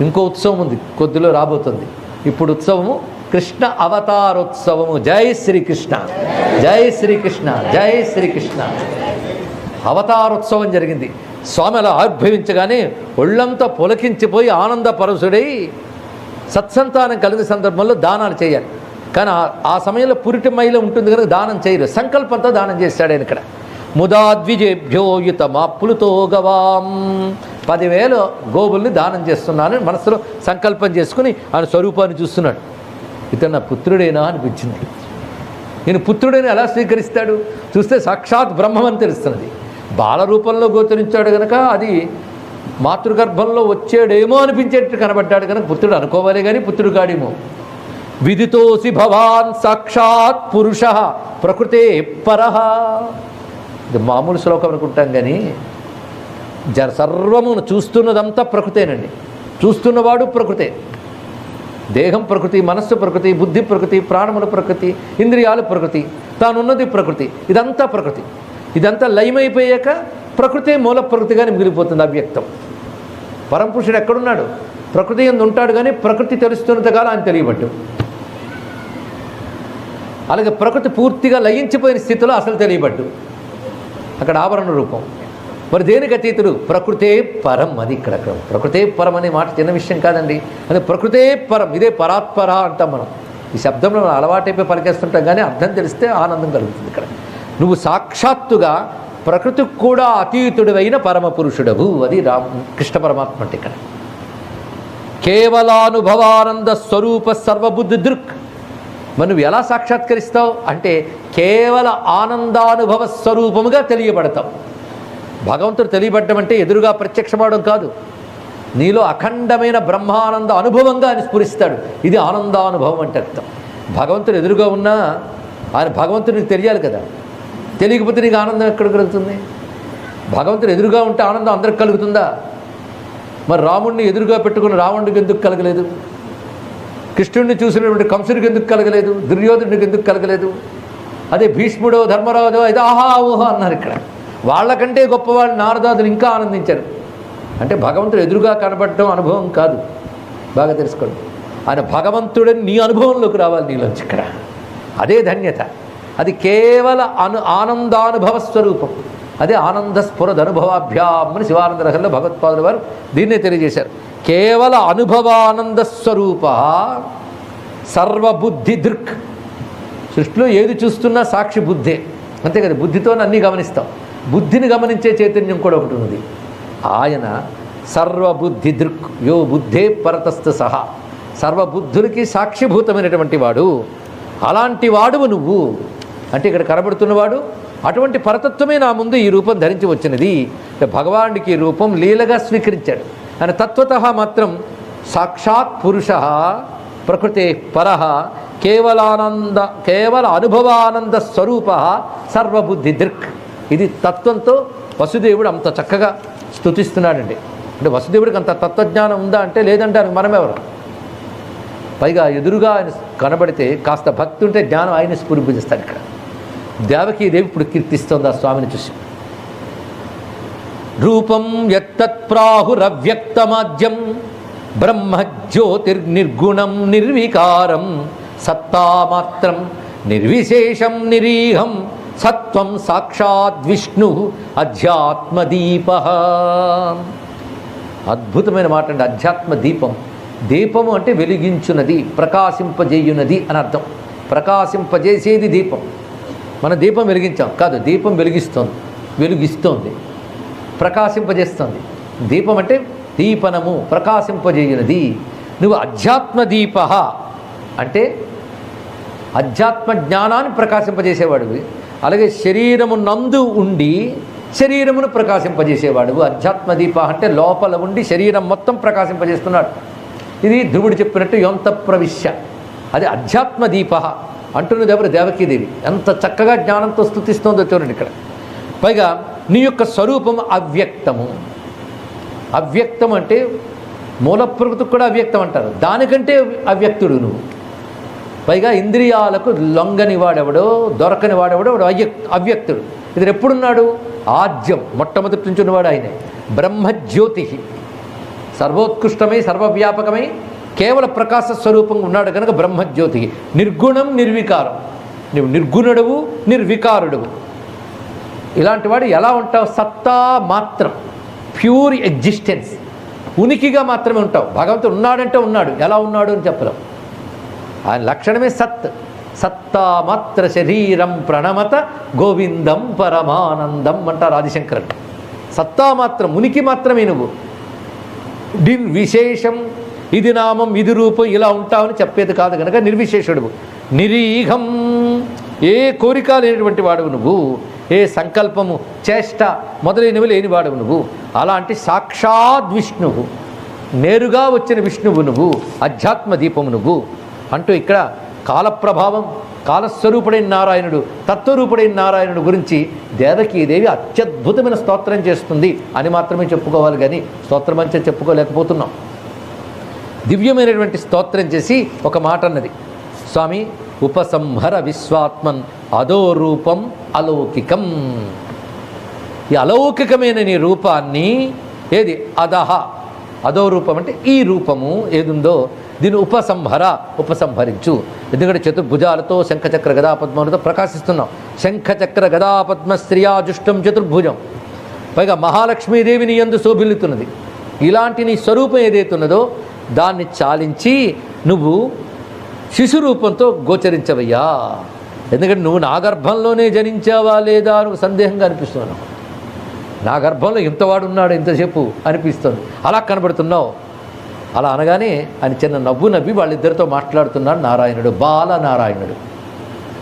ఇంకో ఉత్సవం ఉంది కొద్దిలో రాబోతుంది. ఇప్పుడు ఉత్సవము కృష్ణ అవతారోత్సవము. జై శ్రీకృష్ణ. జై శ్రీకృష్ణ. జై శ్రీకృష్ణ. అవతారోత్సవం జరిగింది. స్వామి అలా ఆవిర్భవించగానే ఒళ్ళంతా పులకించిపోయి ఆనందపరసుడై సత్సంతానం కలిగిన సందర్భంలో దానాలు చేయాలి. కానీ ఆ- ఆ సమయంలో పురిటి మైల ఉంటుంది కనుక దానం చేయరు సంకల్పంతో దానం చేస్తాడు ఆయన ఇక్కడ. ముదాద్విజేభ్యోయుత మాప్పులతో గవాం. పదివేలు గోవుల్ని దానం చేస్తున్నానని మనసులో సంకల్పం చేసుకుని ఆయన స్వరూపాన్ని చూస్తున్నాడు. ఇతను నా పుత్రుడేనా అనిపించింది. నేను పుత్రుడని ఎలా స్వీకరిస్తాడు? చూస్తే సాక్షాత్ బ్రహ్మం అని తెలుస్తున్నది. బాలరూపంలో గోచరించాడు కనుక అది మాతృగర్భంలో వచ్చాడేమో అనిపించేట్టు కనబడ్డాడు కనుక పుత్రుడు అనుకోవాలి కానీ పుత్రుడు కాడేమో. విదితోసి భవాన్ సాక్షాత్ పురుష ప్రకృతే పరహ ఇది మామూలు శ్లోకం అనుకుంటాం కానీ జర సర్వమును చూస్తున్నదంతా ప్రకృతేనండి. చూస్తున్నవాడు ప్రకృతే. దేహం ప్రకృతి మనస్సు ప్రకృతి బుద్ధి ప్రకృతి ప్రాణముల ప్రకృతి ఇంద్రియాలు ప్రకృతి తానున్నది ప్రకృతి ఇదంతా ప్రకృతి. ఇదంతా లయమైపోయాక ప్రకృతి మూల ప్రకృతిగానే మిగిలిపోతుంది అవ్యక్తం. పరంపురుషుడు ఎక్కడున్నాడు? ప్రకృతి ఎందు ఉంటాడు కానీ ప్రకృతి తెలుస్తున్నంతకాలం ఆయన తెలియబడ్డు అలాగే ప్రకృతి పూర్తిగా లయించిపోయిన స్థితిలో అసలు తెలియబడ్డు అక్కడ ఆభరణ రూపం. మరి దేనికి అతీతుడు? ప్రకృతే పరం అది ఇక్కడ అక్కడ. ప్రకృతే పరం అనే మాట చిన్న విషయం కాదండి. అది ప్రకృతే పరం ఇదే పరాత్పర అంటాం మనం. ఈ శబ్దంలో మనం అలవాటైపోయి పలికేస్తుంటాం కానీ అర్థం తెలిస్తే ఆనందం కలుగుతుంది ఇక్కడ. నువ్వు సాక్షాత్తుగా ప్రకృతికి కూడా అతీతుడివైన పరమ పురుషుడవు అది రామ్ కృష్ణ పరమాత్మ అంటే ఇక్కడ. కేవలానుభవానంద స్వరూప సర్వబుద్ధి దృక్. మరి నువ్వు ఎలా సాక్షాత్కరిస్తావు? అంటే కేవల ఆనందానుభవ స్వరూపముగా తెలియబడతావు. భగవంతుడు తెలియబడ్డం అంటే ఎదురుగా ప్రత్యక్షమవడం కాదు. నీలో అఖండమైన బ్రహ్మానంద అనుభవంగా ఆయన స్ఫురిస్తాడు. ఇది ఆనందానుభవం అంటే అర్థం. భగవంతుడు ఎదురుగా ఉన్నా ఆయన భగవంతుడు నీకు తెలియాలి కదా. తెలియకపోతే నీకు ఆనందం ఎక్కడ కలుగుతుంది? భగవంతుడు ఎదురుగా ఉంటే ఆనందం అందరికి కలుగుతుందా? మరి రాముడిని ఎదురుగా పెట్టుకుని రావణుడికి ఎందుకు కలగలేదు? కృష్ణుడిని చూసినటువంటి కంసుడికి ఎందుకు కలగలేదు? దుర్యోధనుడికి ఎందుకు కలగలేదు? అదే భీష్ముడో ధర్మరాజో అయితే ఆహా ఊహా అన్నారు ఇక్కడ. వాళ్ళకంటే గొప్పవాళ్ళు నారదాదులు ఇంకా ఆనందించారు. అంటే భగవంతుడు ఎదురుగా కనబడటం అనుభవం కాదు. బాగా తెలుసుకోండి. ఆయన భగవంతుడని నీ అనుభవంలోకి రావాలి నీలోంచి ఇక్కడ. అదే ధన్యత. అది కేవల అను ఆనందానుభవ స్వరూపం. అదే ఆనంద స్ఫురద అని శివానంద రహంలో భగవత్పాదుల వారు దీన్నే తెలియజేశారు. కేవల అనుభవానంద స్వరూప సర్వబుద్ధి దృక్ సృష్టిలో ఏది చూస్తున్నా సాక్షి బుద్ధే అంతే కదా బుద్ధితో అన్నీ గమనిస్తాం బుద్ధిని గమనించే చైతన్యం కూడా ఒకటి ఉన్నది ఆయన సర్వబుద్ధి దృక్ యో బుద్ధే పరతస్థ సహా సర్వబుద్ధులకి సాక్షిభూతమైనటువంటి వాడు అలాంటి వాడువు నువ్వు. అంటే ఇక్కడ కనబడుతున్నవాడు అటువంటి పరతత్వమే నా ముందు ఈ రూపం ధరించి వచ్చినది. భగవానుడికి ఈ రూపం లీలగా స్వీకరించాడు. ఆయన తత్వత మాత్రం సాక్షాత్ పురుష ప్రకృతే పర కేవలానంద కేవల అనుభవానంద స్వరూప సర్వబుద్ధి దృక్ ఇది తత్వంతో వసుదేవుడు అంత చక్కగా స్థుతిస్తున్నాడండి అంటే వసుదేవుడికి అంత తత్వజ్ఞానం ఉందా అంటే లేదంటారు మనమెవరు? పైగా ఎదురుగా ఆయన కనబడితే కాస్త భక్తి ఉంటే జ్ఞానం ఆయన స్ఫురింపజేస్తాడు ఇక్కడ. దేవకీదేవి ఇప్పుడు కీర్తిస్తోంది ఆ స్వామిని చూసి. రూపం యత్తత్ప్రాహురవ్యక్తమాద్యం బ్రహ్మజ్యోతిర్నిర్గుణం నిర్వికారం. సత్తామాత్రం నిర్విశేషం నిరీహం. సత్వం సాక్షాత్ విష్ణు అధ్యాత్మదీప. అద్భుతమైన మాట అండి అధ్యాత్మ దీపం దీపము అంటే వెలిగించున్నది ప్రకాశింపజేయున్నది అని అర్థం. ప్రకాశింపజేసేది దీపం. మన దీపం వెలిగించాం. కాదు దీపం వెలిగిస్తోంది. వెలిగిస్తోంది. ప్రకాశింపజేస్తుంది. దీపం అంటే దీపనము ప్రకాశింపజేయనది. నువ్వు అధ్యాత్మ దీప అంటే అధ్యాత్మ జ్ఞానాన్ని ప్రకాశింపజేసేవాడివి. అలాగే శరీరము నందు ఉండి శరీరమును ప్రకాశింపజేసేవాడు అధ్యాత్మ దీప అంటే లోపల ఉండి శరీరం మొత్తం ప్రకాశింపజేస్తున్నాడు. ఇది ధ్రువుడు చెప్పినట్టు యొంత ప్రవిశ్య అది అధ్యాత్మ దీప అంటున్నది ఎవరు? దేవకీదేవి. ఎంత చక్కగా జ్ఞానంతో స్థుతిస్తోందో చూడండి ఇక్కడ. పైగా నీ యొక్క స్వరూపం అవ్యక్తము. అవ్యక్తం అంటే మూల ప్రకృతికి కూడా అవ్యక్తం అంటారు. దానికంటే అవ్యక్తుడు నువ్వు. పైగా ఇంద్రియాలకు లొంగని వాడెవడో దొరకని వాడెవడో వాడు అవ్యక్ అవ్యక్తుడు. ఇతను ఎప్పుడున్నాడు? ఆద్యం మొట్టమొదటి నుంచి ఉన్నవాడు ఆయనే. బ్రహ్మజ్యోతి సర్వోత్కృష్టమై సర్వవ్యాపకమై కేవల ప్రకాశ స్వరూపంగా ఉన్నాడు కనుక బ్రహ్మజ్యోతి నిర్గుణం నిర్వికారం. నువ్వు నిర్గుణుడవు నిర్వికారుడవు. ఇలాంటి వాడు ఎలా ఉంటావు? సత్తా మాత్రం ప్యూర్ ఎగ్జిస్టెన్స్. ఉనికిగా మాత్రమే ఉంటావు. భగవంతుడు ఉన్నాడంటే ఉన్నాడు. ఎలా ఉన్నాడు అని చెప్పలేం. ఆయన లక్షణమే సత్. సత్తా మాత్ర శరీరం ప్రణమత గోవిందం పరమానందం అంటారు ఆదిశంకరుడు. సత్తా మాత్రం ఉనికి మాత్రమే నువ్వు. డిన్ విశేషం ఇది నామం ఇది రూపం ఇలా ఉంటావని చెప్పేది కాదు కనుక నిర్విశేషుడు నిరీహం ఏ కోరిక లేనటువంటి వాడు నువ్వు. ఏ సంకల్పము చేష్ట మొదలైనవి లేనివాడు నువ్వు? అలాంటి సాక్షాత్ విష్ణువు నేరుగా వచ్చిన విష్ణువు నువ్వు అధ్యాత్మ దీపము నువ్వు. అంటూ ఇక్కడ కాలప్రభావం కాలస్వరూపుడైన నారాయణుడు తత్వరూపుడైన నారాయణుడు గురించి దేవకీదేవి అత్యద్భుతమైన స్తోత్రం చేస్తుంది అని మాత్రమే చెప్పుకోవాలి కానీ స్తోత్రం అంచే చెప్పుకోలేకపోతున్నాం. దివ్యమైనటువంటి స్తోత్రం చేసి ఒక మాట అన్నది. స్వామి ఉపసంహర విశ్వాత్మన్ అదో రూపం అలౌకికం. ఈ అలౌకికమైన నీ రూపాన్ని ఏది? అదహ అదో రూపం అంటే ఈ రూపము ఏదుందో దీని ఉపసంహర ఉపసంహరించు. ఎందుకంటే చతుర్భుజాలతో శంఖచక్ర గదాపద్మలతో ప్రకాశిస్తున్నాం. శంఖచక్ర గదాపద్మ స్త్రియాజుష్టం చతుర్భుజం. పైగా మహాలక్ష్మీదేవిని ఎందు శోభిల్లుతున్నది. ఇలాంటి నీ స్వరూపం ఏదైతే ఉన్నదో దాన్ని చాలించి నువ్వు శిశు రూపంతో గోచరించవయ్యా. ఎందుకంటే నువ్వు నా గర్భంలోనే జనించావా లేదా అని సందేహంగా అనిపిస్తున్నావు నా గర్భంలో ఇంతవాడు ఉన్నాడు ఇంతసేపు అనిపిస్తుంది. అలా కనబడుతున్నావు. అలా అనగానే ఆయన చిన్న నవ్వు నవ్వి వాళ్ళిద్దరితో మాట్లాడుతున్నాడు నారాయణుడు బాల నారాయణుడు